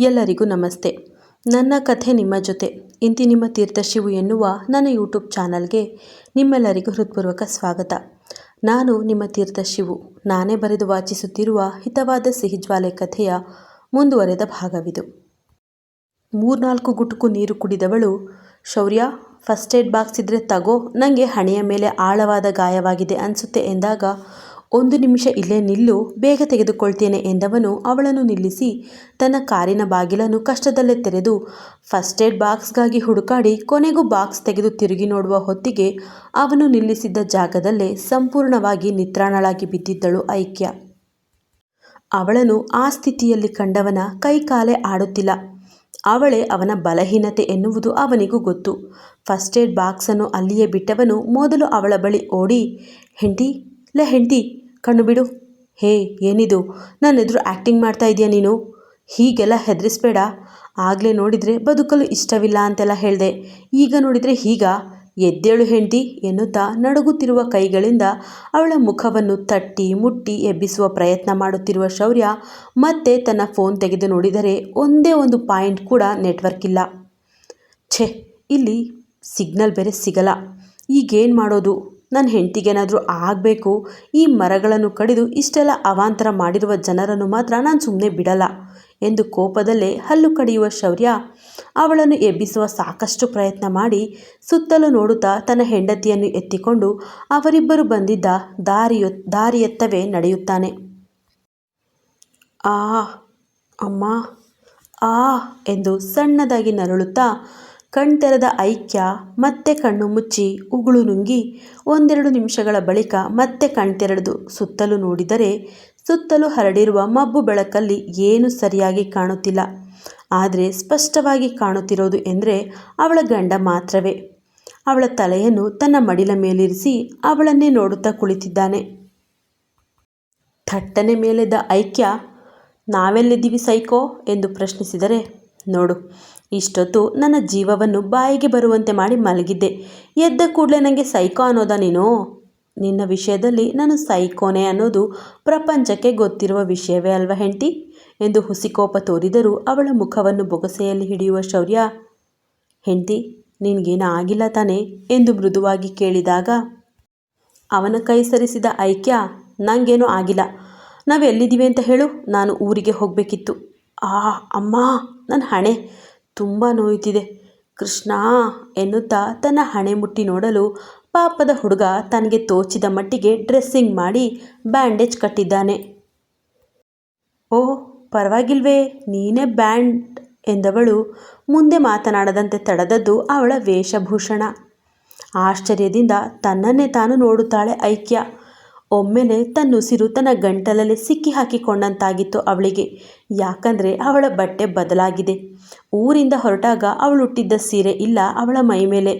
ಎಲ್ಲರಿಗೂ ನಮಸ್ತೆ. ನನ್ನ ಕಥೆ ನಿಮ್ಮ ಜೊತೆ. ಇಂತಿ ನಿಮ್ಮ ತೀರ್ಥಶಿವು ಎನ್ನುವ ನನ್ನ ಯೂಟ್ಯೂಬ್ ಚಾನಲ್ಗೆ ನಿಮ್ಮೆಲ್ಲರಿಗೂ ಹೃತ್ಪೂರ್ವಕ ಸ್ವಾಗತ. ನಾನು ನಿಮ್ಮ ತೀರ್ಥಶಿವು ನಾನೇ ಬರೆದು ವಾಚಿಸುತ್ತಿರುವ ಹಿತವಾದ ಸಿಹಿಜ್ವಾಲೆ ಕಥೆಯ ಮುಂದುವರೆದ ಭಾಗವಿದು. ಮೂರ್ನಾಲ್ಕು ಗುಟುಕು ನೀರು ಕುಡಿದವಳು, ಶೌರ್ಯ, ಫಸ್ಟ್ ಏಡ್ ಬಾಕ್ಸ್ ಇದ್ರೆ ತಗೋ ನನಗೆ ಹಣೆಯ ಮೇಲೆ ಆಳವಾದ ಗಾಯವಾಗಿದೆ ಅನಿಸುತ್ತೆ ಎಂದಾಗ ಒಂದು ನಿಮಿಷ ಇಲ್ಲೇ ನಿಲ್ಲು, ಬೇಗ ತೆಗೆದುಕೊಳ್ತೇನೆ ಎಂದವನು ಅವಳನ್ನು ನಿಲ್ಲಿಸಿ, ತನ್ನ ಕಾರಿನ ಬಾಗಿಲನ್ನು ಕಷ್ಟದಲ್ಲೇ ತೆರೆದು ಫಸ್ಟ್ ಏಡ್ ಬಾಕ್ಸ್ಗಾಗಿ ಹುಡುಕಾಡಿ ಕೊನೆಗೂ ಬಾಕ್ಸ್ ತೆಗೆದು ತಿರುಗಿ ನೋಡುವ ಹೊತ್ತಿಗೆ ಅವನು ನಿಲ್ಲಿಸಿದ್ದ ಜಾಗದಲ್ಲೇ ಸಂಪೂರ್ಣವಾಗಿ ನಿತ್ರಾಣಳಾಗಿ ಬಿದ್ದಿದ್ದಳು ಐಕ್ಯ. ಅವಳನ್ನು ಆ ಸ್ಥಿತಿಯಲ್ಲಿ ಕಂಡವನ ಕೈ ಕಾಲೇ ಆಡುತ್ತಿಲ್ಲ. ಅವಳೇ ಅವನ ಬಲಹೀನತೆ ಎನ್ನುವುದು ಅವನಿಗೂ ಗೊತ್ತು. ಫಸ್ಟ್ ಏಡ್ ಬಾಕ್ಸನ್ನು ಅಲ್ಲಿಯೇ ಬಿಟ್ಟವನು ಮೊದಲು ಅವಳ ಬಳಿ ಓಡಿ ಹೆಂಡಿ ಲೇ ಹೆಂಡತಿ ಕಣ್ಣು ಬಿಡು. ಹೇ, ಏನಿದು? ನನ್ನ ಎದುರು ಆ್ಯಕ್ಟಿಂಗ್ ಮಾಡ್ತಾ ಇದೆಯಾ ನೀನು? ಹೀಗೆಲ್ಲ ಹೆದರಿಸ್ಬೇಡ. ಆಗಲೇ ನೋಡಿದರೆ ಬದುಕಲು ಇಷ್ಟವಿಲ್ಲ ಅಂತೆಲ್ಲ ಹೇಳಿದೆ. ಈಗ ನೋಡಿದರೆ ಈಗ ಎದ್ದೇಳು ಹೆಂಡತಿ ಎನ್ನುತ್ತಾ ನಡುಗುತ್ತಿರುವ ಕೈಗಳಿಂದ ಅವಳ ಮುಖವನ್ನು ತಟ್ಟಿ ಮುಟ್ಟಿ ಎಬ್ಬಿಸುವ ಪ್ರಯತ್ನ ಮಾಡುತ್ತಿರುವ ಶೌರ್ಯ ಮತ್ತೆ ತನ್ನ ಫೋನ್ ತೆಗೆದು ನೋಡಿದರೆ ಒಂದೇ ಒಂದು ಪಾಯಿಂಟ್ ಕೂಡ ನೆಟ್ವರ್ಕ್ ಇಲ್ಲ. ಛೆ, ಇಲ್ಲಿ ಸಿಗ್ನಲ್ ಬೇರೆ ಸಿಗಲ್ಲ. ಈಗೇನು ಮಾಡೋದು? ನನ್ನ ಹೆಂಡತಿಗೇನಾದರೂ ಆಗಬೇಕು, ಈ ಮರಗಳನ್ನು ಕಡಿದು ಇಷ್ಟೆಲ್ಲ ಅವಾಂತರ ಮಾಡಿರುವ ಜನರನ್ನು ಮಾತ್ರ ನಾನು ಸುಮ್ಮನೆ ಬಿಡಲ್ಲ ಎಂದು ಕೋಪದಲ್ಲೇ ಹಲ್ಲು ಕಡಿಯುವ ಶೌರ್ಯ ಅವಳನ್ನು ಎಬ್ಬಿಸುವ ಸಾಕಷ್ಟು ಪ್ರಯತ್ನ ಮಾಡಿ ಸುತ್ತಲೂ ನೋಡುತ್ತಾ ತನ್ನ ಹೆಂಡತಿಯನ್ನು ಎತ್ತಿಕೊಂಡು ಅವರಿಬ್ಬರು ಬಂದಿದ್ದ ದಾರಿಯೊ, ದಾರಿಯತ್ತವೇ ನಡೆಯುತ್ತಾನೆ. ಆ, ಅಮ್ಮ, ಆ, ಎಂದು ಸಣ್ಣದಾಗಿ ನರಳುತ್ತಾ ಕಣ್ತೆರೆದ ಐಕ್ಯ, ಮತ್ತೆ ಕಣ್ಣು ಮುಚ್ಚಿ ಉಗುಳು ನುಂಗಿ ಒಂದೆರಡು ನಿಮಿಷಗಳ ಬಳಿಕ ಮತ್ತೆ ಕಣ್ತೆರೆದು ಸುತ್ತಲೂ ನೋಡಿದರೆ ಸುತ್ತಲೂ ಹರಡಿರುವ ಮಬ್ಬು ಬೆಳಕಲ್ಲಿ ಏನು ಸರಿಯಾಗಿ ಕಾಣುತ್ತಿಲ್ಲ. ಆದರೆ ಸ್ಪಷ್ಟವಾಗಿ ಕಾಣುತ್ತಿರೋದು ಎಂದರೆ ಅವಳ ಗಂಡ ಮಾತ್ರವೇ. ಅವಳ ತಲೆಯನ್ನು ತನ್ನ ಮಡಿಲ ಮೇಲಿರಿಸಿ ಅವಳನ್ನೇ ನೋಡುತ್ತಾ ಕುಳಿತಿದ್ದಾನೆ. ಥಟ್ಟನೆ ಮೇಲೆದ್ದ ಐಕ್ಯ, ನಾವೆಲ್ಲಿದ್ದೀವಿ ಸೈಕೋ? ಎಂದು ಪ್ರಶ್ನಿಸಿದರೆ, ನೋಡು ಇಷ್ಟೊತ್ತು ನನ್ನ ಜೀವವನ್ನು ಬಾಯಿಗೆ ಬರುವಂತೆ ಮಾಡಿ ಮಲಗಿದ್ದೆ. ಎದ್ದ ಕೂಡಲೇ ನನಗೆ ಸೈಕೋ ಅನ್ನೋದ ನೀನು? ನಿನ್ನ ವಿಷಯದಲ್ಲಿ ನಾನು ಸೈಕೋನೆ ಅನ್ನೋದು ಪ್ರಪಂಚಕ್ಕೆ ಗೊತ್ತಿರುವ ವಿಷಯವೇ ಅಲ್ವಾ ಹೆಂಡತಿ? ಎಂದು ಹುಸಿಕೋಪ ತೋರಿದರೂ ಅವಳ ಮುಖವನ್ನು ಬೊಗಸೆಯಲ್ಲಿ ಹಿಡಿಯುವ ಶೌರ್ಯ. ಹೆಂಡತಿ, ನಿನಗೇನು ಆಗಿಲ್ಲ ತಾನೆ? ಎಂದು ಮೃದುವಾಗಿ ಕೇಳಿದಾಗ, ಅವನ ಕೈ ಸರಿಸಿದ ಐಕ್ಯ ನನಗೇನೂ ಆಗಿಲ್ಲ. ನಾವೆಲ್ಲಿದ್ದೀವಿ ಅಂತ ಹೇಳು, ನಾನು ಊರಿಗೆ ಹೋಗಬೇಕಿತ್ತು. ಆ, ಅಮ್ಮ ನನ್ನ ಹಣೆ. ತುಂಬ ನೋಯುತ್ತಿದೆ ಕೃಷ್ಣ ಎನ್ನುತ್ತಾ ತನ್ನ ಹಣೆ ಮುಟ್ಟಿ ನೋಡಲು ಪಾಪದ ಹುಡುಗ ತನಗೆ ತೋಚಿದ ಮಟ್ಟಿಗೆ ಡ್ರೆಸ್ಸಿಂಗ್ ಮಾಡಿ ಬ್ಯಾಂಡೇಜ್ ಕಟ್ಟಿದ್ದಾನೆ. ಓ, ಪರವಾಗಿಲ್ವೇ, ನೀನೇ ಬ್ಯಾಂಡ್ ಎಂದವಳು ಮುಂದೆ ಮಾತನಾಡದಂತೆ ತಡೆದದ್ದು ಅವಳ ವೇಷಭೂಷಣ. ಆಶ್ಚರ್ಯದಿಂದ ತನ್ನನ್ನೇ ತಾನು ನೋಡುತ್ತಾಳೆ ಐಕ್ಯ. ಒಮ್ಮೆಲೆ ತನ್ನುಸಿರು ತನ್ನ ಗಂಟಲಲ್ಲಿ ಸಿಕ್ಕಿ ಹಾಕಿಕೊಂಡಂತಾಗಿತ್ತು ಅವಳಿಗೆ. ಯಾಕಂದರೆ ಅವಳ ಬಟ್ಟೆ ಬದಲಾಗಿದೆ. ಊರಿಂದ ಹೊರಟಾಗ ಅವಳು ಹುಟ್ಟಿದ್ದ ಸೀರೆ ಇಲ್ಲ ಅವಳ ಮೈ ಮೇಲೆ.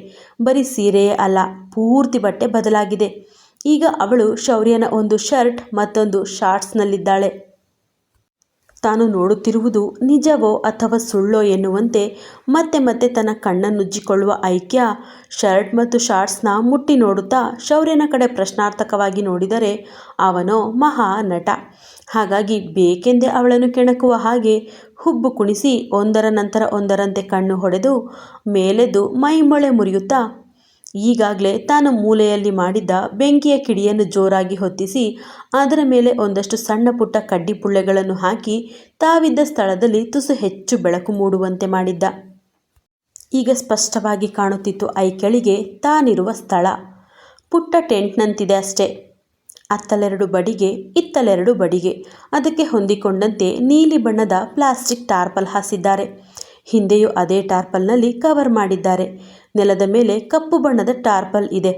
ಬರೀ ಸೀರೆಯೇ ಅಲ್ಲ, ಪೂರ್ತಿ ಬಟ್ಟೆ ಬದಲಾಗಿದೆ. ಈಗ ಅವಳು ಶೌರ್ಯನ ಒಂದು ಶರ್ಟ್ ಮತ್ತೊಂದು ಶಾರ್ಟ್ಸ್ನಲ್ಲಿದ್ದಾಳೆ ತಾನು ನೋಡುತ್ತಿರುವುದು ನಿಜವೋ ಅಥವಾ ಸುಳ್ಳೋ ಎನ್ನುವಂತೆ ಮತ್ತೆ ಮತ್ತೆ ತನ್ನ ಕಣ್ಣನ್ನುಜ್ಜಿಕೊಳ್ಳುವ ಐಕ್ಯ, ಶರ್ಟ್ ಮತ್ತು ಶಾರ್ಟ್ಸ್ನ ಮುಟ್ಟಿ ನೋಡುತ್ತಾ ಶೌರ್ಯನ ಕಡೆ ಪ್ರಶ್ನಾರ್ಥಕವಾಗಿ ನೋಡಿದರೆ ಅವನೋ ಮಹಾ ನಟ. ಹಾಗಾಗಿ ಬೇಕೆಂದೇ ಅವಳನ್ನು ಕೆಣಕುವ ಹಾಗೆ ಹುಬ್ಬು ಕುಣಿಸಿ ಒಂದರ ನಂತರ ಒಂದರಂತೆ ಕಣ್ಣು ಹೊಡೆದು ಮೇಲೆದ್ದು ಮೈಮೊಳೆ ಮುರಿಯುತ್ತಾ ಈಗಾಗಲೇ ತಾನು ಮೂಲೆಯಲ್ಲಿ ಮಾಡಿದ್ದ ಬೆಂಕಿಯ ಕಿಡಿಯನ್ನು ಜೋರಾಗಿ ಹೊತ್ತಿಸಿ, ಅದರ ಮೇಲೆ ಒಂದಷ್ಟು ಸಣ್ಣ ಪುಟ್ಟ ಕಡ್ಡಿ ಪುಳ್ಳೆಗಳನ್ನು ಹಾಕಿ ತಾವಿದ್ದ ಸ್ಥಳದಲ್ಲಿ ತುಸು ಹೆಚ್ಚು ಬೆಳಕು ಮೂಡುವಂತೆ ಮಾಡಿದ್ದ. ಈಗ ಸ್ಪಷ್ಟವಾಗಿ ಕಾಣುತ್ತಿತ್ತು ಐಕೆಳಿಗೆ ತಾನಿರುವ ಸ್ಥಳ. ಪುಟ್ಟ ಟೆಂಟ್ನಂತಿದೆ ಅಷ್ಟೇ. ಅತ್ತಲೆರಡು ಬಡಿಗೆ ಇತ್ತಲೆರಡು ಬಡಿಗೆ. ಅದಕ್ಕೆ ಹೊಂದಿಕೊಂಡಂತೆ ನೀಲಿ ಬಣ್ಣದ ಪ್ಲಾಸ್ಟಿಕ್ ಟಾರ್ಪಲ್ ಹಾಸಿದ್ದಾರೆ. ಹಿಂದೆಯೂ ಅದೇ ಟಾರ್ಪಲ್ನಲ್ಲಿ ಕವರ್ ಮಾಡಿದ್ದಾರೆ. ನೆಲದ ಮೇಲೆ ಕಪ್ಪು ಬಣ್ಣದ ಟಾರ್ಪಲ್ ಇದೆ.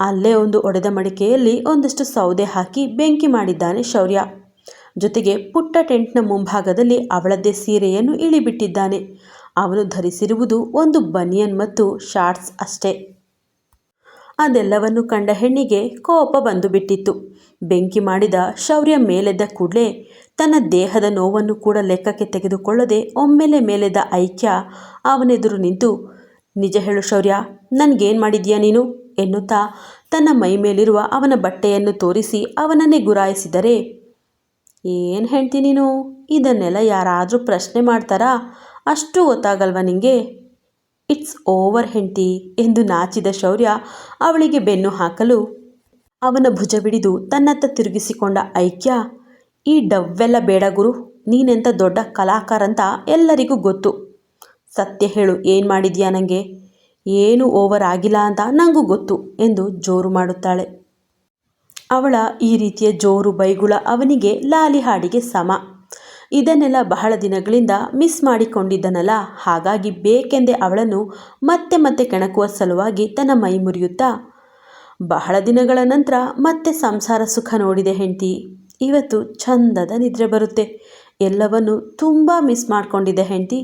ಅಲ್ಲೇ ಒಂದು ಒಡೆದ ಮಡಿಕೆಯಲ್ಲಿ ಒಂದಷ್ಟು ಸೌದೆ ಹಾಕಿ ಬೆಂಕಿ ಮಾಡಿದ್ದಾನೆ ಶೌರ್ಯ. ಜೊತೆಗೆ ಪುಟ್ಟ ಟೆಂಟ್ನ ಮುಂಭಾಗದಲ್ಲಿ ಅವಳದ್ದೇ ಸೀರೆಯನ್ನು ಇಳಿಬಿಟ್ಟಿದ್ದಾನೆ. ಅವನು ಧರಿಸಿರುವುದು ಒಂದು ಬನಿಯನ್ ಮತ್ತು ಶಾರ್ಟ್ಸ್ ಅಷ್ಟೇ. ಅದೆಲ್ಲವನ್ನು ಕಂಡ ಹೆಣ್ಣಿಗೆ ಕೋಪ ಬಂದು ಬಿಟ್ಟಿತ್ತು ಬೆಂಕಿ ಮಾಡಿದ ಶೌರ್ಯ ಮೇಲೆದ್ದ ಕೂಡಲೇ ತನ್ನ ದೇಹದ ನೋವನ್ನು ಕೂಡ ಲೆಕ್ಕಕ್ಕೆ ತೆಗೆದುಕೊಳ್ಳದೆ ಒಮ್ಮೆಲೆ ಮೇಲೆದ ಐಕ್ಯ ಅವನೆದುರು ನಿಂತು, ನಿಜ ಹೇಳು ಶೌರ್ಯ, ನನಗೇನು ಮಾಡಿದ್ಯಾ ನೀನು? ಎನ್ನುತ್ತಾ ತನ್ನ ಮೈ ಮೇಲಿರುವ ಅವನ ಬಟ್ಟೆಯನ್ನು ತೋರಿಸಿ ಅವನನ್ನೇ ಗುರಾಯಿಸಿದರೆ, ಏನು ಹೇಳ್ತೀನಿ ನೀನು? ಇದನ್ನೆಲ್ಲ ಯಾರಾದರೂ ಪ್ರಶ್ನೆ ಮಾಡ್ತಾರಾ? ಅಷ್ಟು ಗೊತ್ತಾಗಲ್ವಾ ನಿಂಗೆ? ಇಟ್ಸ್ ಓವರ್ ಹೆಂಡ್ತಿ ಎಂದು ನಾಚಿದ ಶೌರ್ಯ ಅವಳಿಗೆ ಬೆನ್ನು ಹಾಕಲು ಅವನ ಭುಜ ಬಿಡಿದು ತನ್ನತ್ತ ತಿರುಗಿಸಿಕೊಂಡ ಐಕ್ಯ ಈ ಡವ್ವೆಲ್ಲ ಬೇಡ ಗುರು ನೀನೆಂಥ ದೊಡ್ಡ ಕಲಾಕಾರ ಅಂತ ಎಲ್ಲರಿಗೂ ಗೊತ್ತು. ಸತ್ಯ ಹೇಳು, ಏನು ಮಾಡಿದ್ಯಾ ನನಗೆ ಏನು ಓವರ್ ಆಗಿಲ್ಲ ಅಂತ ನನಗೂ ಗೊತ್ತು ಎಂದು ಜೋರು ಮಾಡುತ್ತಾಳೆ. ಅವಳ ಈ ರೀತಿಯ ಜೋರು ಬೈಗುಳ ಅವನಿಗೆ ಲಾಲಿ ಹಾಡಿಗೆ ಸಮ. ಇದನ್ನೆಲ್ಲ ಬಹಳ ದಿನಗಳಿಂದ ಮಿಸ್ ಮಾಡಿಕೊಂಡಿದ್ದನಲ್ಲ, ಹಾಗಾಗಿ ಬೇಕೆಂದೇ ಅವಳನ್ನು ಮತ್ತೆ ಮತ್ತೆ ಕೆಣಕುವ ಸಲುವಾಗಿ ತನ್ನ ಮೈ ಮುರಿಯುತ್ತಾ, ಬಹಳ ದಿನಗಳ ನಂತರ ಮತ್ತೆ ಸಂಸಾರ ಸುಖ ನೋಡಿದೆ ಹೆಂಡತಿ. ಇವತ್ತು ಚಂದದ ನಿದ್ರೆ ಬರುತ್ತೆ. ಎಲ್ಲವನ್ನು ತುಂಬ ಮಿಸ್ ಮಾಡಿಕೊಂಡಿದ್ದೆ ಹೆಂಡತಿ.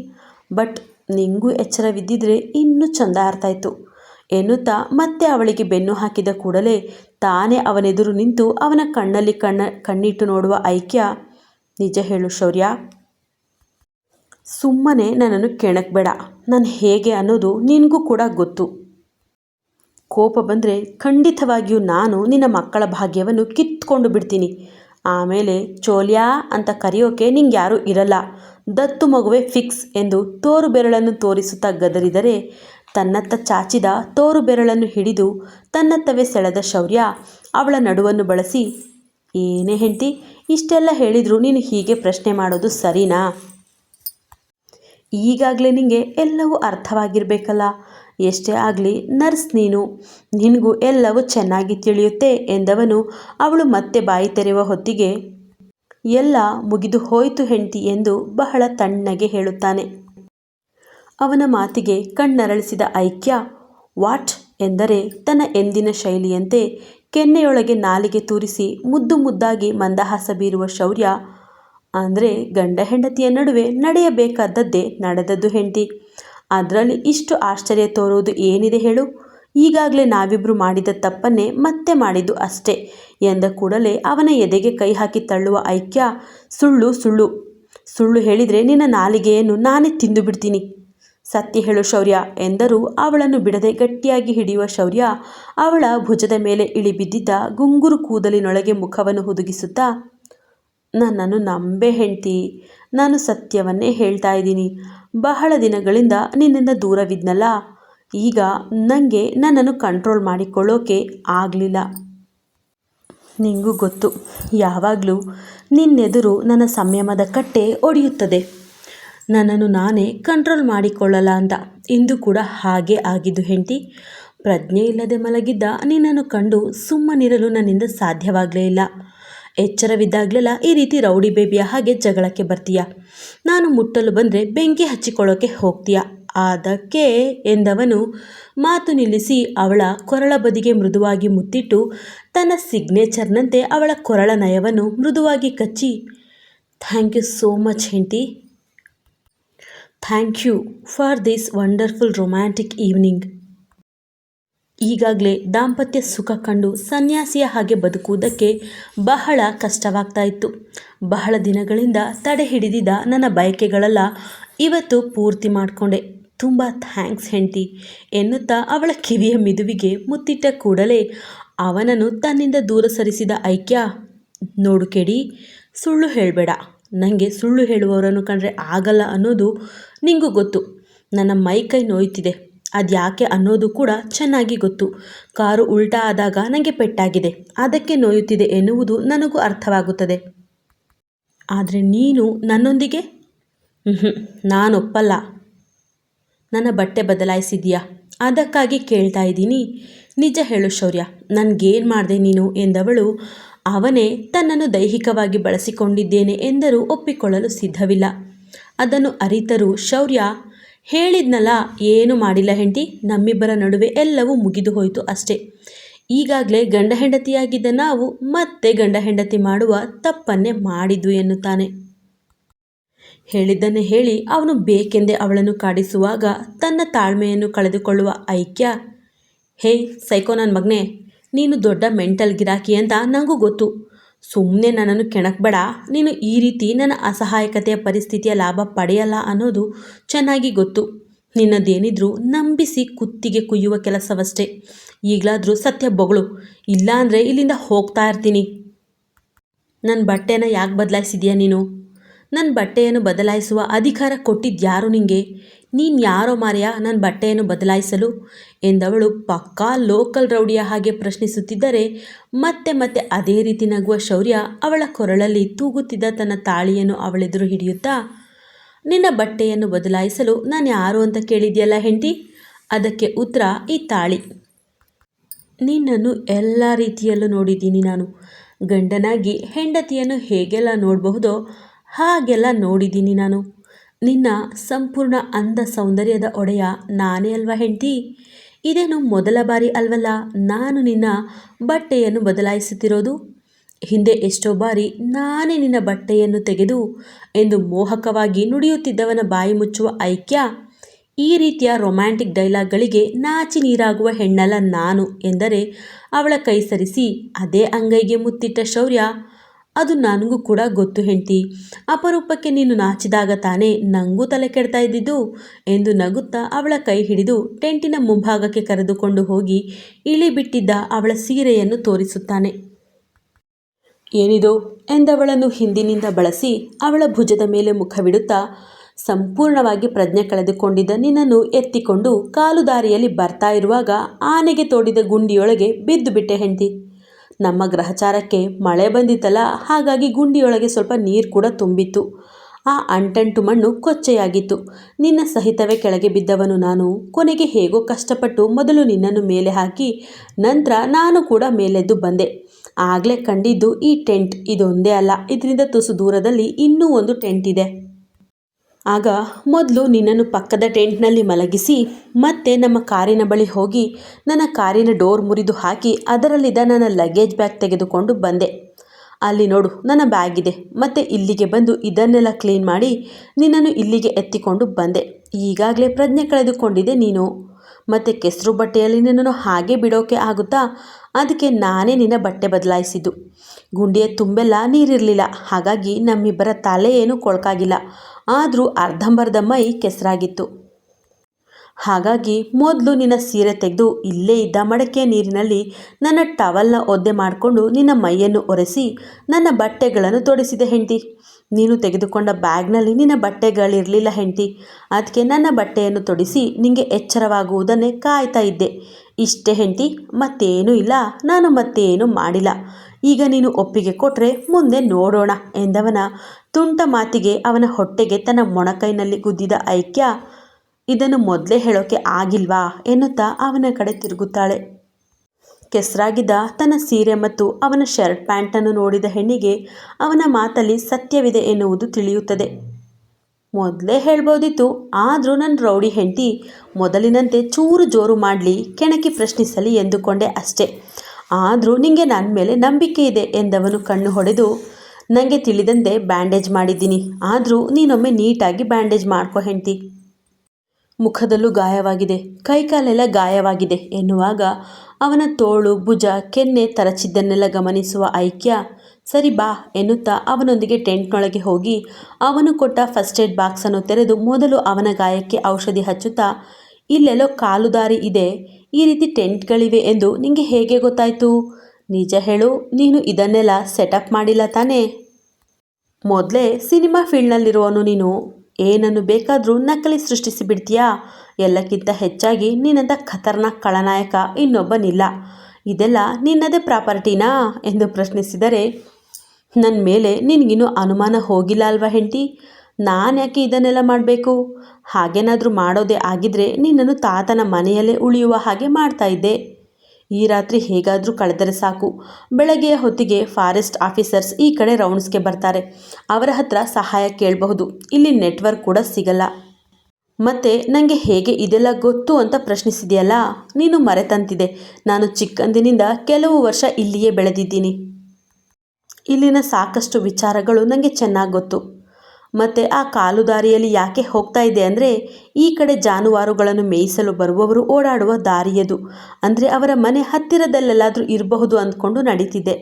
ಬಟ್ ನಿಂಗೂ ಎಚ್ಚರವಿದ್ದಿದ್ರೆ ಇನ್ನೂ ಚಂದ ಇರ್ತಾಯಿತ್ತು ಎನ್ನುತ್ತಾ ಮತ್ತೆ ಅವಳಿಗೆ ಬೆನ್ನು ಹಾಕಿದ ಕೂಡಲೇ ತಾನೇ ಅವನೆದುರು ನಿಂತು ಅವನ ಕಣ್ಣಲ್ಲಿ ಕಣ್ಣ, ಕಣ್ಣಿಟ್ಟು ನೋಡುವ ಐಕ್ಯ, ನಿಜ ಹೇಳು ಶೌರ್ಯ. ಸುಮ್ಮನೆ ನನ್ನನ್ನು ಕೆಣಕಬೇಡ ನಾನು ಹೇಗೆ ಅನ್ನೋದು ನಿನಗೂ ಕೂಡ ಗೊತ್ತು. ಕೋಪ ಬಂದರೆ ಖಂಡಿತವಾಗಿಯೂ ನಾನು ನಿನ್ನ ಮಕ್ಕಳ ಭಾಗ್ಯವನ್ನು ಕಿತ್ಕೊಂಡು ಬಿಡ್ತೀನಿ. ಆಮೇಲೆ ಚೋಲ್ಯಾ ಅಂತ ಕರೆಯೋಕೆ ನಿಂಗೆ ಯಾರೂ ಇರಲ್ಲ. ದತ್ತು ಮಗುವೆ ಫಿಕ್ಸ್ ಎಂದು ತೋರು ಬೆರಳನ್ನು ತೋರಿಸುತ್ತಾ ಗದರಿದರೆ, ತನ್ನತ್ತ ಚಾಚಿದ ತೋರು ಬೆರಳನ್ನು ಹಿಡಿದು ತನ್ನತ್ತವೇ ಸೆಳೆದ ಶೌರ್ಯ ಅವಳ ನಡುವನ್ನು ಬಳಸಿ, ಏನೇ ಹೆಂಡತಿ, ಇಷ್ಟೆಲ್ಲ ಹೇಳಿದರೂ ನೀನು ಹೀಗೆ ಪ್ರಶ್ನೆ ಮಾಡೋದು ಸರಿನಾ? ಈಗಾಗಲೇ ನಿಮಗೆ ಎಲ್ಲವೂ ಅರ್ಥವಾಗಿರಬೇಕಲ್ಲ. ಎಷ್ಟೇ ಆಗಲಿ ನರ್ಸ್ ನೀನು. ನಿನಗೂ ಎಲ್ಲವೂ ಚೆನ್ನಾಗಿ ತಿಳಿಯುತ್ತೆ ಎಂದವನು. ಅವಳು ಮತ್ತೆ ಬಾಯಿ ತೆರೆಯುವ ಹೊತ್ತಿಗೆ, ಎಲ್ಲ ಮುಗಿದು ಹೋಯಿತು ಹೆಂಡತಿ ಎಂದು ಬಹಳ ತಣ್ಣಗೆ ಹೇಳುತ್ತಾನೆ. ಅವನ ಮಾತಿಗೆ ಕಣ್ಣರಳಿಸಿದ ಐಕ್ಯ, ವಾಟ್ ಎಂದರೆ ತನ್ನ ಎಂದಿನ ಶೈಲಿಯಂತೆ ಕೆನ್ನೆಯೊಳಗೆ ನಾಲಿಗೆ ತೂರಿಸಿ ಮುದ್ದು ಮುದ್ದಾಗಿ ಮಂದಹಾಸ ಬೀರುವ ಶೌರ್ಯ, ಅಂದರೆ ಗಂಡ ಹೆಂಡತಿಯ ನಡುವೆ ನಡೆಯಬೇಕಾದದ್ದೇ ನಡೆದದ್ದು ಹೆಂಡತಿ. ಅದರಲ್ಲಿ ಇಷ್ಟು ಆಶ್ಚರ್ಯ ತೋರುವುದು ಏನಿದೆ ಹೇಳು? ಈಗಾಗಲೇ ನಾವಿಬ್ಬರು ಮಾಡಿದ ತಪ್ಪನ್ನೇ ಮತ್ತೆ ಮಾಡಿದ್ದು ಅಷ್ಟೇ ಎಂದ ಕೂಡಲೇ ಅವನ ಎದೆಗೆ ಕೈ ಹಾಕಿ ತಳ್ಳುವ ಐಕ್ಯ, ಸುಳ್ಳು ಸುಳ್ಳು. ಸುಳ್ಳು ಹೇಳಿದರೆ ನಿನ್ನ ನಾಲಿಗೆಯನ್ನು ನಾನೇ ತಿಂದು ಬಿಡ್ತೀನಿ. ಸತ್ಯ ಹೇಳು ಶೌರ್ಯ ಎಂದರೂ. ಅವಳನ್ನು ಬಿಡದೆ ಗಟ್ಟಿಯಾಗಿ ಹಿಡಿಯುವ ಶೌರ್ಯ, ಅವಳ ಭುಜದ ಮೇಲೆ ಇಳಿಬಿದ್ದಿದ್ದ ಗುಂಗುರು ಕೂದಲಿನೊಳಗೆ ಮುಖವನ್ನು ಹುದುಗಿಸುತ್ತಾ, ನನ್ನನ್ನು ನಂಬೆ ಹೆಂಡ್ತಿ, ನಾನು ಸತ್ಯವನ್ನೇ ಹೇಳ್ತಾ ಇದ್ದೀನಿ. ಬಹಳ ದಿನಗಳಿಂದ ನಿನ್ನಿಂದ ದೂರವಿದ್ನಲ್ಲ. ಈಗ ನನಗೆ ನನ್ನನ್ನು ಕಂಟ್ರೋಲ್ ಮಾಡಿಕೊಳ್ಳೋಕೆ ಆಗಲಿಲ್ಲ. ನಿಂಗೂ ಗೊತ್ತು, ಯಾವಾಗಲೂ ನಿನ್ನೆದುರು ನನ್ನ ಸಂಯಮದ ಕಟ್ಟೆ ಒಡೆಯುತ್ತದೆ. ನನ್ನನ್ನು ನಾನೇ ಕಂಟ್ರೋಲ್ ಮಾಡಿಕೊಳ್ಳಲ್ಲ ಅಂತ. ಇಂದು ಕೂಡ ಹಾಗೆ ಆಗಿದ್ದು ಹೆಂಡತಿ, ಪ್ರಜ್ಞೆ ಇಲ್ಲದೆ ಮಲಗಿದ್ದ ನಿನ್ನನ್ನು ಕಂಡು ಸುಮ್ಮನಿರಲು ನನ್ನಿಂದ ಸಾಧ್ಯವಾಗಲೇ ಇಲ್ಲ. ಎಚ್ಚರವಿದ್ದಾಗಲೆಲ್ಲ ಈ ರೀತಿ ರೌಡಿ ಬೇಬಿಯ ಹಾಗೆ ಜಗಳಕ್ಕೆ ಬರ್ತೀಯ? ನಾನು ಮುಟ್ಟಲು ಬಂದರೆ ಬೆಂಕಿ ಹಚ್ಚಿಕೊಳ್ಳೋಕೆ ಹೋಗ್ತೀಯ? ಅದಕ್ಕೆ ಎಂದವನು ಮಾತು ನಿಲ್ಲಿಸಿ ಅವಳ ಕೊರಳ ಬದಿಗೆ ಮೃದುವಾಗಿ ಮುತ್ತಿಟ್ಟು ತನ್ನ ಸಿಗ್ನೇಚರ್ನಂತೆ ಅವಳ ಕೊರಳ ನಯವನ್ನು ಮೃದುವಾಗಿ ಕಚ್ಚಿ, ಥ್ಯಾಂಕ್ ಯು ಸೋ ಮಚ್ ಹೆಂಡತಿ. Thank you for this wonderful romantic evening. ಈಗಾಗಲೇ ದಾಂಪತ್ಯ ಸುಖ ಕಂಡು ಸನ್ಯಾಸಿಯ ಹಾಗೆ ಬದುಕುವುದಕ್ಕೆ ಬಹಳ ಕಷ್ಟವಾಗ್ತಾ ಇತ್ತು. ಬಹಳ ದಿನಗಳಿಂದ ತಡೆ ಹಿಡಿದಿದ್ದ ನನ್ನ ಬಯಕೆಗಳೆಲ್ಲ ಇವತ್ತು ಪೂರ್ತಿ ಮಾಡಿಕೊಂಡೆ. ತುಂಬ ಥ್ಯಾಂಕ್ಸ್ ಹೆಂಡ್ತಿ ಎನ್ನುತ್ತಾ ಅವಳ ಕಿವಿಯ ಮಿದುವಿಗೆ ಮುತ್ತಿಟ್ಟ ಕೂಡಲೇ ಅವನನ್ನು ತನ್ನಿಂದ ದೂರ ಸರಿಸಿದ ಐಕ್ಯ, ನೋಡು ಕೆಡಿ, ಸುಳ್ಳು ಹೇಳಬೇಡ. ನನಗೆ ಸುಳ್ಳು ಹೇಳುವವರನ್ನು ಕಂಡ್ರೆ ಆಗಲ್ಲ ಅನ್ನೋದು ನಿಂಗೂ ಗೊತ್ತು. ನನ್ನ ಮೈ ಕೈ ನೋಯ್ತಿದೆ. ಅದು ಯಾಕೆ ಅನ್ನೋದು ಕೂಡ ಚೆನ್ನಾಗಿ ಗೊತ್ತು. ಕಾರು ಉಲ್ಟಾ ಆದಾಗ ನನಗೆ ಪೆಟ್ಟಾಗಿದೆ. ಅದಕ್ಕೆ ನೋಯುತ್ತಿದೆ ಎನ್ನುವುದು ನನಗೂ ಅರ್ಥವಾಗುತ್ತದೆ. ಆದರೆ ನೀನು ನನ್ನೊಂದಿಗೆ? ಹ್ಞೂ ನಾನೊಪ್ಪಲ್ಲ. ನನ್ನ ಬಟ್ಟೆ ಬದಲಾಯಿಸಿದೀಯಾ ಅದಕ್ಕಾಗಿ ಕೇಳ್ತಾ ಇದ್ದೀನಿ. ನಿಜ ಹೇಳು ಶೌರ್ಯ, ನನಗೇನು ಮಾಡಿದೆ ನೀನು ಎಂದವಳು, ಅವನೇ ತನ್ನನ್ನು ದೈಹಿಕವಾಗಿ ಬಳಸಿಕೊಂಡಿದ್ದೇನೆ ಎಂದರೂ ಒಪ್ಪಿಕೊಳ್ಳಲು ಸಿದ್ಧವಿಲ್ಲ. ಅದನ್ನು ಅರಿತರೂ ಶೌರ್ಯ ಹೇಳಿದ್ನಲ್ಲ, ಏನು ಮಾಡಿಲ್ಲ ಹೆಂಡತಿ, ನಮ್ಮಿಬ್ಬರ ನಡುವೆ ಎಲ್ಲವೂ ಮುಗಿದು ಹೋಯಿತು ಅಷ್ಟೇ. ಈಗಾಗಲೇ ಗಂಡ ಹೆಂಡತಿಯಾಗಿದ್ದ ನಾವು ಮತ್ತೆ ಗಂಡ ಹೆಂಡತಿ ಮಾಡುವ ತಪ್ಪನ್ನೇ ಮಾಡಿದ್ವು ಎನ್ನುತ್ತಾನೆ. ಹೇಳಿದ್ದನ್ನೇ ಹೇಳಿ ಅವನು ಬೇಕೆಂದೇ ಅವಳನ್ನು ಕಾಡಿಸುವಾಗ ತನ್ನ ತಾಳ್ಮೆಯನ್ನು ಕಳೆದುಕೊಳ್ಳುವ ಐಕ್ಯ, ಹೇ ಸೈಕೋ ನನ್ನ ಮಗನೇ, ನೀನು ದೊಡ್ಡ ಮೆಂಟಲ್ ಗಿರಾಕಿ ಅಂತ ನನಗೂ ಗೊತ್ತು. ಸುಮ್ಮನೆ ನನ್ನನ್ನು ಕೆಣಕಬೇಡ. ನೀನು ಈ ರೀತಿ ನನ್ನ ಅಸಹಾಯಕತೆಯ ಪರಿಸ್ಥಿತಿಯ ಲಾಭ ಪಡೆಯಲ್ಲ ಅನ್ನೋದು ಚೆನ್ನಾಗಿ ಗೊತ್ತು. ನಿನ್ನದೇನಿದ್ರೂ ನಂಬಿಸಿ ಕುತ್ತಿಗೆ ಕುಯ್ಯುವ ಕೆಲಸವಷ್ಟೇ. ಈಗಲಾದರೂ ಸತ್ಯ ಬೊಗಳು. ಇಲ್ಲಾಂದರೆ ಇಲ್ಲಿಂದ ಹೋಗ್ತಾ ಇರ್ತೀನಿ. ನನ್ನ ಬಟ್ಟೆನ ಯಾಕೆ ಬದಲಾಯಿಸಿದ್ಯಾ ನೀನು? ನನ್ನ ಬಟ್ಟೆಯನ್ನು ಬದಲಾಯಿಸುವ ಅಧಿಕಾರ ಕೊಟ್ಟಿದ್ಯಾರು ನಿಂಗೆ? ನೀನು ಯಾರೋ ಮಾರಿಯ ನನ್ನ ಬಟ್ಟೆಯನ್ನು ಬದಲಾಯಿಸಲು? ಎಂದವಳು ಪಕ್ಕಾ ಲೋಕಲ್ ರೌಡಿಯ ಹಾಗೆ ಪ್ರಶ್ನಿಸುತ್ತಿದ್ದರೆ ಮತ್ತೆ ಮತ್ತೆ ಅದೇ ರೀತಿ ನಗುವ ಶೌರ್ಯ ಅವಳ ಕೊರಳಲ್ಲಿ ತೂಗುತ್ತಿದ್ದ ತನ್ನ ತಾಳಿಯನ್ನು ಅವಳೆದುರು ಹಿಡಿಯುತ್ತಾ, ನಿನ್ನ ಬಟ್ಟೆಯನ್ನು ಬದಲಾಯಿಸಲು ನಾನು ಯಾರು ಅಂತ ಕೇಳಿದೆಯಲ್ಲ ಹೆಂಡತಿ? ಅದಕ್ಕೆ ಉತ್ತರ, ಈ ತಾಳಿ. ನಿನ್ನನ್ನು ಎಲ್ಲ ರೀತಿಯಲ್ಲೂ ನೋಡಿದ್ದೀನಿ ನಾನು. ಗಂಡನಾಗಿ ಹೆಂಡತಿಯನ್ನು ಹೇಗೆಲ್ಲ ನೋಡಬಹುದೋ ಹಾಗೆಲ್ಲ ನೋಡಿದ್ದೀನಿ ನಾನು. ನಿನ್ನ ಸಂಪೂರ್ಣ ಅಂದ ಸೌಂದರ್ಯದ ಒಡೆಯ ನಾನೇ ಅಲ್ವಾ ಹೆಂಡತಿ? ಇದೇನು ಮೊದಲ ಬಾರಿ ಅಲ್ವಲ್ಲ, ನಾನು ನಿನ್ನ ಬಟ್ಟೆಯನ್ನು ಬದಲಾಯಿಸುತ್ತಿರೋದು? ಹಿಂದೆ ಎಷ್ಟೋ ಬಾರಿ ನಾನೇ ನಿನ್ನ ಬಟ್ಟೆಯನ್ನು ತೆಗೆದು ಎಂದು ಮೋಹಕವಾಗಿ ನುಡಿಯುತ್ತಿದ್ದವನ ಬಾಯಿ ಮುಚ್ಚುವ ಐಕ್ಯ, ಈ ರೀತಿಯ ರೊಮ್ಯಾಂಟಿಕ್ ಡೈಲಾಗ್ಗಳಿಗೆ ನಾಚಿ ನೀರಾಗುವ ಹೆಣ್ಣಲ್ಲ ನಾನು ಎಂದರೆ ಅವಳ ಕೈ ಸರಿಸಿ ಅದೇ ಅಂಗೈಗೆ ಮುತ್ತಿಟ್ಟ ಶೌರ್ಯ ಅದು ನನಗೂ ಕೂಡ ಗೊತ್ತು ಹೆಂಡ್ತಿ. ಅಪರೂಪಕ್ಕೆ ನೀನು ನಾಚಿದಾಗ ತಾನೇ ನಂಗೂ ತಲೆ ಕೆಡ್ತಾ ಇದ್ದಿದ್ದು ಎಂದು ನಗುತ್ತಾ ಅವಳ ಕೈ ಹಿಡಿದು ಟೆಂಟಿನ ಮುಂಭಾಗಕ್ಕೆ ಕರೆದುಕೊಂಡು ಹೋಗಿ ಇಳಿ ಬಿಟ್ಟಿದ್ದ ಅವಳ ಸೀರೆಯನ್ನು ತೋರಿಸುತ್ತಾನೆ. ಏನಿದು? ಎಂದವಳನ್ನು ಹಿಂದಿನಿಂದ ಬಳಸಿ ಅವಳ ಭುಜದ ಮೇಲೆ ಮುಖವಿಡುತ್ತಾ ಸಂಪೂರ್ಣವಾಗಿ ಪ್ರಜ್ಞೆ ಕಳೆದುಕೊಂಡಿದ್ದ ನಿನ್ನನ್ನು ಎತ್ತಿಕೊಂಡು ಕಾಲು ದಾರಿಯಲ್ಲಿ ಬರ್ತಾ ಇರುವಾಗ ಆನೆಗೆ ತೋಡಿದ ಗುಂಡಿಯೊಳಗೆ ಬಿದ್ದು ಬಿಟ್ಟೆ ಹೆಂಡತಿ. ನಮ್ಮ ಗ್ರಹಚಾರಕ್ಕೆ ಮಳೆ ಬಂದಿತ್ತಲ್ಲ, ಹಾಗಾಗಿ ಗುಂಡಿಯೊಳಗೆ ಸ್ವಲ್ಪ ನೀರು ಕೂಡ ತುಂಬಿತ್ತು. ಆ ಅಂಟಂಟು ಮಣ್ಣು ಕೊಚ್ಚೆಯಾಗಿತ್ತು. ನಿನ್ನ ಸಹಿತವೇ ಕೆಳಗೆ ಬಿದ್ದವನು ನಾನು. ಕೊನೆಗೆ ಹೇಗೋ ಕಷ್ಟಪಟ್ಟು ಮೊದಲು ನಿನ್ನನ್ನು ಮೇಲೆ ಹಾಕಿ, ನಂತರ ನಾನು ಕೂಡ ಮೇಲೆದ್ದು ಬಂದೆ. ಆಗಲೇ ಕಂಡಿದ್ದು ಈ ಟೆಂಟ್, ಇದೊಂದೇ ಅಲ್ಲ. ಇದರಿಂದ ತುಸು ದೂರದಲ್ಲಿ ಇನ್ನೂ ಒಂದು ಟೆಂಟ್ ಇದೆ. ಆಗ ಮೊದಲು ನಿನ್ನನ್ನು ಪಕ್ಕದ ಟೆಂಟ್ನಲ್ಲಿ ಮಲಗಿಸಿ ಮತ್ತೆ ನಮ್ಮ ಕಾರಿನ ಬಳಿ ಹೋಗಿ ನನ್ನ ಕಾರಿನ ಡೋರ್ ಮುರಿದು ಹಾಕಿ ಅದರಲ್ಲಿದ್ದ ನನ್ನ ಲಗೇಜ್ ಬ್ಯಾಗ್ ತೆಗೆದುಕೊಂಡು ಬಂದೆ. ಅಲ್ಲಿ ನೋಡು, ನನ್ನ ಬ್ಯಾಗ್ ಇದೆ. ಮತ್ತು ಇಲ್ಲಿಗೆ ಬಂದು ಇದನ್ನೆಲ್ಲ ಕ್ಲೀನ್ ಮಾಡಿ ನಿನ್ನನ್ನು ಇಲ್ಲಿಗೆ ಎತ್ತಿಕೊಂಡು ಬಂದೆ. ಈಗಾಗಲೇ ಪ್ರಜ್ಞೆ ಕಳೆದುಕೊಂಡಿದ್ದೆ ನೀನು. ಮತ್ತು ಕೆಸರು ಬಟ್ಟೆಯಲ್ಲಿ ನಿನ್ನನ್ನು ಹಾಗೆ ಬಿಡೋಕೆ ಆಗುತ್ತಾ? ಅದಕ್ಕೆ ನಾನೇ ನಿನ್ನ ಬಟ್ಟೆ ಬದಲಾಯಿಸಿದ್ದು. ಗುಂಡಿಯ ತುಂಬೆಲ್ಲ ನೀರಿರಲಿಲ್ಲ. ಹಾಗಾಗಿ ನಮ್ಮಿಬ್ಬರ ತಲೆ ಏನೂ ಕೊಳಕಾಗಿಲ್ಲ. ಆದರೂ ಅರ್ಧಂಬರ್ಧ ಮೈ ಕೆಸರಾಗಿತ್ತು. ಹಾಗಾಗಿ ಮೊದಲು ನಿನ್ನ ಸೀರೆ ತೆಗೆದು ಇಲ್ಲೇ ಇದ್ದ ಮಡಕೆ ನೀರಿನಲ್ಲಿ ನನ್ನ ಟವಲ್ನ ಒದ್ದೆ ಮಾಡಿಕೊಂಡು ನಿನ್ನ ಮೈಯನ್ನು ಒರೆಸಿ ನನ್ನ ಬಟ್ಟೆಗಳನ್ನು ತೊಡಿಸಿದೆ ಹೆಂಡತಿ. ನೀನು ತೆಗೆದುಕೊಂಡ ಬ್ಯಾಗ್ನಲ್ಲಿ ನಿನ್ನ ಬಟ್ಟೆಗಳಿರಲಿಲ್ಲ ಹೆಂಡತಿ. ಅದಕ್ಕೆ ನನ್ನ ಬಟ್ಟೆಯನ್ನು ತೊಡಿಸಿ ನಿಮಗೆ ಎಚ್ಚರವಾಗುವುದನ್ನೇ ಕಾಯ್ತಾ ಇದ್ದೆ. ಇಷ್ಟೇ ಹೆಂಡತಿ, ಮತ್ತೇನೂ ಇಲ್ಲ. ನಾನು ಮತ್ತೇನೂ ಮಾಡಿಲ್ಲ. ಈಗ ನೀನು ಒಪ್ಪಿಗೆ ಕೊಟ್ಟರೆ ಮುಂದೆ ನೋಡೋಣ ಎಂದವನ ತುಂಟ ಮಾತಿಗೆ ಅವನ ಹೊಟ್ಟೆಗೆ ತನ್ನ ಮೊಣಕೈನಲ್ಲಿ ಗುದ್ದಿದ ಐಕ್ಯ, ಇದನ್ನು ಮೊದಲೇ ಹೇಳೋಕೆ ಆಗಿಲ್ವಾ ಎನ್ನುತ್ತಾ ಅವನ ಕಡೆ ತಿರುಗುತ್ತಾಳೆ. ಕೆಸರಾಗಿದ್ದ ತನ್ನ ಸೀರೆ ಮತ್ತು ಅವನ ಶರ್ಟ್ ಪ್ಯಾಂಟನ್ನು ನೋಡಿದ ಹೆಣ್ಣಿಗೆ ಅವನ ಮಾತಲ್ಲಿ ಸತ್ಯವಿದೆ ಎನ್ನುವುದು ತಿಳಿಯುತ್ತದೆ. ಮೊದಲೇ ಹೇಳ್ಬೋದಿತ್ತು, ಆದರೂ ನನ್ನ ರೌಡಿ ಹೆಂಡತಿ ಮೊದಲಿನಂತೆ ಚೂರು ಜೋರು ಮಾಡಲಿ, ಕೆಣಕಿ ಪ್ರಶ್ನಿಸಲಿ ಎಂದುಕೊಂಡೆ ಅಷ್ಟೇ. ಆದರೂ ನಿಮಗೆ ನನ್ನ ಮೇಲೆ ನಂಬಿಕೆ ಇದೆ ಎಂದವನು ಕಣ್ಣು ಹೊಡೆದು ನನಗೆ ತಿಳಿದಂತೆ ಬ್ಯಾಂಡೇಜ್ ಮಾಡಿದ್ದೀನಿ, ಆದರೂ ನೀನೊಮ್ಮೆ ನೀಟಾಗಿ ಬ್ಯಾಂಡೇಜ್ ಮಾಡ್ಕೊ ಹೆಂಡ್ತಿ. ಮುಖದಲ್ಲೂ ಗಾಯವಾಗಿದೆ, ಕೈಕಾಲೆಲ್ಲ ಗಾಯವಾಗಿದೆ ಎನ್ನುವಾಗ ಅವನ ತೋಳು, ಭುಜ, ಕೆನ್ನೆ ತರಚಿದ್ದನ್ನೆಲ್ಲ ಗಮನಿಸುವ ಐಕ್ಯ, ಸರಿ ಬಾ ಎನ್ನುತ್ತಾ ಅವನೊಂದಿಗೆ ಟೆಂಟ್ನೊಳಗೆ ಹೋಗಿ, ಅವನು ಕೊಟ್ಟ ಫಸ್ಟ್ ಏಡ್ ಬಾಕ್ಸನ್ನು ತೆರೆದು ಮೊದಲು ಅವನ ಗಾಯಕ್ಕೆ ಔಷಧಿ ಹಚ್ಚುತ್ತಾ, ಇಲ್ಲೆಲ್ಲೋ ಕಾಲು ದಾರಿ ಇದೆ ಈ ರೀತಿ ಟೆಂಟ್ಗಳಿವೆ ಎಂದು ನಿಮಗೆ ಹೇಗೆ ಗೊತ್ತಾಯಿತು? ನಿಜ ಹೇಳು, ನೀನು ಇದನ್ನೆಲ್ಲ ಸೆಟಪ್ ಮಾಡಿಲ್ಲ ತಾನೇ? ಮೊದಲೇ ಸಿನಿಮಾ ಫೀಲ್ಡ್ನಲ್ಲಿರುವನು ನೀನು. ಏನನ್ನು ಬೇಕಾದರೂ ನಕಲಿ ಸೃಷ್ಟಿಸಿ ಬಿಡ್ತೀಯಾ ಎಲ್ಲಕ್ಕಿಂತ ಹೆಚ್ಚಾಗಿ ನಿನ್ನಂಥ ಖತರ್ನಾಕ್ ಖಳನಾಯಕ ಇನ್ನೊಬ್ಬನಿಲ್ಲ. ಇದೆಲ್ಲ ನಿನ್ನದೇ ಪ್ರಾಪರ್ಟಿನಾ? ಎಂದು ಪ್ರಶ್ನಿಸಿದರೆ ನನ್ನ ಮೇಲೆ ನಿನಗಿನ್ನೂ ಅನುಮಾನ ಹೋಗಿಲ್ಲ ಅಲ್ವಾ ಹೆಂಡತಿ? ನಾನು ಯಾಕೆ ಇದನ್ನೆಲ್ಲ ಮಾಡಬೇಕು? ಹಾಗೇನಾದರೂ ಮಾಡೋದೇ ಆಗಿದ್ದರೆ ನಿನ್ನನ್ನು ತಾತನ ಮನೆಯಲ್ಲೇ ಉಳಿಯುವ ಹಾಗೆ ಮಾಡ್ತಾ ಇದ್ದೆ. ಈ ರಾತ್ರಿ ಹೇಗಾದರೂ ಕಳೆದರೆ ಸಾಕು. ಬೆಳಗ್ಗೆಯ ಹೊತ್ತಿಗೆ ಫಾರೆಸ್ಟ್ ಆಫೀಸರ್ಸ್ ಈ ಕಡೆ ರೌಂಡ್ಸ್ಗೆ ಬರ್ತಾರೆ. ಅವರ ಹತ್ರ ಸಹಾಯ ಕೇಳಬಹುದು. ಇಲ್ಲಿ ನೆಟ್ವರ್ಕ್ ಕೂಡ ಸಿಗಲ್ಲ. ಮತ್ತೆ ನನಗೆ ಹೇಗೆ ಇದೆಲ್ಲ ಗೊತ್ತು ಅಂತ ಪ್ರಶ್ನಿಸಿದೆಯಲ್ಲ? ನೀನು ಮರೆತಂತಿದೆ. ನಾನು ಚಿಕ್ಕಂದಿನಿಂದ ಕೆಲವು ವರ್ಷ ಇಲ್ಲಿಯೇ ಬೆಳೆದಿದ್ದೀನಿ. ಇಲ್ಲಿನ ಸಾಕಷ್ಟು ವಿಚಾರಗಳು ನನಗೆ ಚೆನ್ನಾಗಿ ಗೊತ್ತು. ಮತ್ತು ಆ ಕಾಲು ದಾರಿಯಲ್ಲಿ ಯಾಕೆ ಹೋಗ್ತಾ ಇದೆ ಅಂದರೆ, ಈ ಕಡೆ ಜಾನುವಾರುಗಳನ್ನು ಮೇಯಿಸಲು ಬರುವವರು ಓಡಾಡುವ ದಾರಿಯದು. ಅಂದರೆ ಅವರ ಮನೆ ಹತ್ತಿರದಲ್ಲೆಲ್ಲಾದರೂ ಇರಬಹುದು ಅಂದ್ಕೊಂಡು ನಡೀತಿದೆ.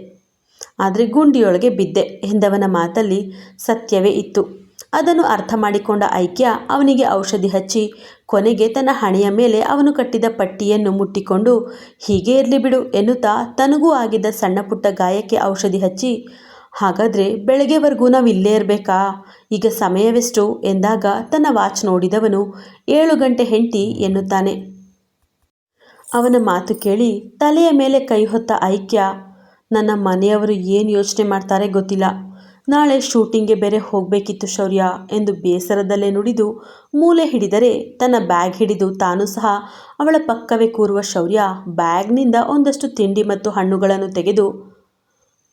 ಆದರೆ ಗುಂಡಿಯೊಳಗೆ ಬಿದ್ದೆ ಎಂದವನ ಮಾತಲ್ಲಿ ಸತ್ಯವೇ ಇತ್ತು. ಅದನ್ನು ಅರ್ಥ ಮಾಡಿಕೊಂಡ ಐಕ್ಯ ಅವನಿಗೆ ಔಷಧಿ ಹಚ್ಚಿ, ಕೊನೆಗೆ ತನ್ನ ಹಣೆಯ ಮೇಲೆ ಅವನು ಕಟ್ಟಿದ ಪಟ್ಟಿಯನ್ನು ಮುಟ್ಟಿಕೊಂಡು, ಹೀಗೆ ಇರಲಿ ಬಿಡು ಎನ್ನುತ್ತಾ ತನಗೂ ಆಗಿದ್ದ ಸಣ್ಣ ಪುಟ್ಟ ಗಾಯಕ್ಕೆ ಔಷಧಿ ಹಚ್ಚಿ ಹಾಗಾದರೆ ಬೆಳಗ್ಗೆವರೆಗೂ ನಾವು ಇಲ್ಲೇ ಇರಬೇಕಾ? ಈಗ ಸಮಯವೆಷ್ಟು? ಎಂದಾಗ ತನ್ನ ವಾಚ್ ನೋಡಿದವನು ಏಳು ಗಂಟೆ ಹೆಂಡತಿ ಎನ್ನುತ್ತಾನೆ. ಅವನ ಮಾತು ಕೇಳಿ ತಲೆಯ ಮೇಲೆ ಕೈ ಹೊತ್ತ ಐಕ್ಯ, ನನ್ನ ಮನೆಯವರು ಏನು ಯೋಚನೆ ಮಾಡ್ತಾರೆ ಗೊತ್ತಿಲ್ಲ. ನಾಳೆ ಶೂಟಿಂಗ್ಗೆ ಬೇರೆ ಹೋಗಬೇಕಿತ್ತು ಶೌರ್ಯ ಎಂದು ಬೇಸರದಲ್ಲೇ ನುಡಿದು ಮೂಲೆ ಹಿಡಿದರೆ ತನ್ನ ಬ್ಯಾಗ್ ಹಿಡಿದು ತಾನು ಸಹ ಅವಳ ಪಕ್ಕವೇ ಕೂರುವ ಶೌರ್ಯ ಬ್ಯಾಗ್ನಿಂದ ಒಂದಷ್ಟು ತಿಂಡಿ ಮತ್ತು ಹಣ್ಣುಗಳನ್ನು ತೆಗೆದು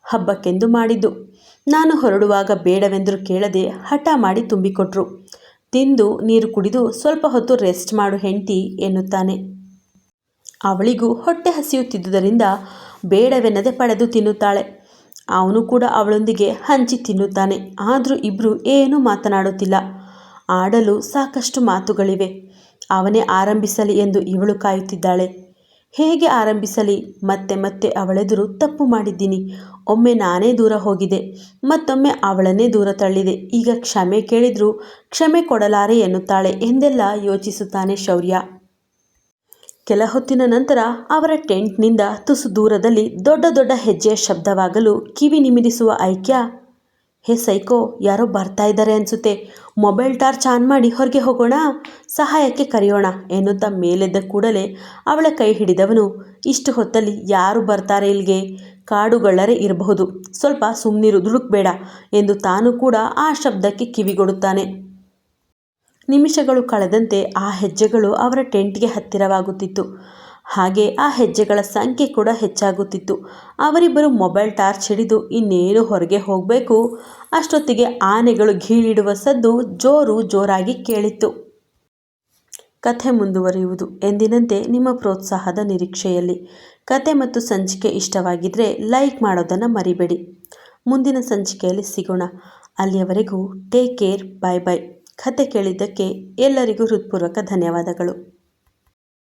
ಹಬ್ಬಕ್ಕೆಂದು ಮಾಡಿದ್ದು. ನಾನು ಹೊರಡುವಾಗ ಬೇಡವೆಂದರೂ ಕೇಳದೆ ಹಠ ಮಾಡಿ ತುಂಬಿಕೊಟ್ರು. ತಿಂದು ನೀರು ಕುಡಿದು ಸ್ವಲ್ಪ ಹೊತ್ತು ರೆಸ್ಟ್ ಮಾಡು ಹೆಂಡತಿ ಎನ್ನುತ್ತಾನೆ. ಅವಳಿಗೂ ಹೊಟ್ಟೆ ಹಸಿಯುತ್ತಿದ್ದುದರಿಂದ ಬೇಡವೆನ್ನದೆ ಪಡೆದು ತಿನ್ನುತ್ತಾಳೆ. ಅವನು ಕೂಡ ಅವಳೊಂದಿಗೆ ಹಂಚಿ ತಿನ್ನುತ್ತಾನೆ. ಆದರೂ ಇಬ್ಬರು ಏನೂ ಮಾತನಾಡುತ್ತಿಲ್ಲ. ಆಡಲು ಸಾಕಷ್ಟು ಮಾತುಗಳಿವೆ. ಅವನೇ ಆರಂಭಿಸಲಿ ಎಂದು ಇವಳು ಕಾಯುತ್ತಿದ್ದಾಳೆ. ಹೇಗೆ ಆರಂಭಿಸಲಿ? ಮತ್ತೆ ಮತ್ತೆ ಅವಳೆದುರು ತಪ್ಪು ಮಾಡಿದ್ದೀನಿ. ಒಮ್ಮೆ ನಾನೇ ದೂರ ಹೋಗಿದೆ. ಮತ್ತೊಮ್ಮೆ ಅವಳನ್ನೇ ದೂರ ತಳ್ಳಿದೆ. ಈಗ ಕ್ಷಮೆ ಕೇಳಿದರೂ ಕ್ಷಮೆ ಕೊಡಲಾರೆ ಎನ್ನುತ್ತಾಳೆ ಎಂದೆಲ್ಲ ಯೋಚಿಸುತ್ತಾನೆ ಶೌರ್ಯ. ಕೆಲ ಹೊತ್ತಿನ ನಂತರ ಅವರ ಟೆಂಟ್ನಿಂದ ತುಸು ದೂರದಲ್ಲಿ ದೊಡ್ಡ ದೊಡ್ಡ ಹೆಜ್ಜೆಯ ಶಬ್ದವಾಗಲು ಕಿವಿ ನಿಮಿರಿಸುವ ಐಕ್ಯ ಹೇ ಸೈಕೋ, ಯಾರೋ ಬರ್ತಾ ಇದ್ದಾರೆ ಅನಿಸುತ್ತೆ. ಮೊಬೈಲ್ ಟಾರ್ಚ್ ಆನ್ ಮಾಡಿ ಹೊರಗೆ ಹೋಗೋಣ? ಸಹಾಯಕ್ಕೆ ಕರೆಯೋಣ ಎನ್ನುತ್ತಾ ಮೇಲೆದ್ದ ಕೂಡಲೇ ಅವಳ ಕೈ ಹಿಡಿದವನು. ಇಷ್ಟು ಹೊತ್ತಲ್ಲಿ ಯಾರು ಬರ್ತಾರೆ ಇಲ್ಲಿಗೆ ಕಾಡುಗಳರೆ ಇರಬಹುದು. ಸ್ವಲ್ಪ ಸುಮ್ಮನಿರು ದುಡುಕ್ಬೇಡ ಎಂದು ತಾನು ಕೂಡ ಆ ಶಬ್ದಕ್ಕೆ ಕಿವಿಗೊಡುತ್ತಾನೆ. ನಿಮಿಷಗಳು ಕಳೆದಂತೆ ಆ ಹೆಜ್ಜೆಗಳು ಅವರ ಟೆಂಟ್ಗೆ ಹತ್ತಿರವಾಗುತ್ತಿತ್ತು. ಹಾಗೆ ಆ ಹೆಜ್ಜೆಗಳ ಸಂಖ್ಯೆ ಕೂಡ ಹೆಚ್ಚಾಗುತ್ತಿತ್ತು. ಅವರಿಬ್ಬರು ಮೊಬೈಲ್ ಟಾರ್ಚ್ ಹಿಡಿದು ಇನ್ನೇನು ಹೊರಗೆ ಹೋಗಬೇಕು? ಅಷ್ಟೊತ್ತಿಗೆ ಆನೆಗಳು ಗೀಳಿಡುವ ಸದ್ದು ಜೋರು ಜೋರಾಗಿ ಕೇಳಿತ್ತು. ಕಥೆ ಮುಂದುವರಿಯುವುದು ಎಂದಿನಂತೆ ನಿಮ್ಮ ಪ್ರೋತ್ಸಾಹದ ನಿರೀಕ್ಷೆಯಲ್ಲಿ. ಕತೆ ಮತ್ತು ಸಂಚಿಕೆ ಇಷ್ಟವಾಗಿದ್ದರೆ ಲೈಕ್ ಮಾಡೋದನ್ನು ಮರಿಬೇಡಿ. ಮುಂದಿನ ಸಂಚಿಕೆಯಲ್ಲಿ ಸಿಗೋಣ. ಅಲ್ಲಿಯವರೆಗೂ ಟೇಕ್ ಕೇರ್ ಬಾಯ್ ಬಾಯ್ ಕತೆ ಕೇಳಿದ್ದಕ್ಕೆ ಎಲ್ಲರಿಗೂ ಹೃತ್ಪೂರ್ವಕ ಧನ್ಯವಾದಗಳು.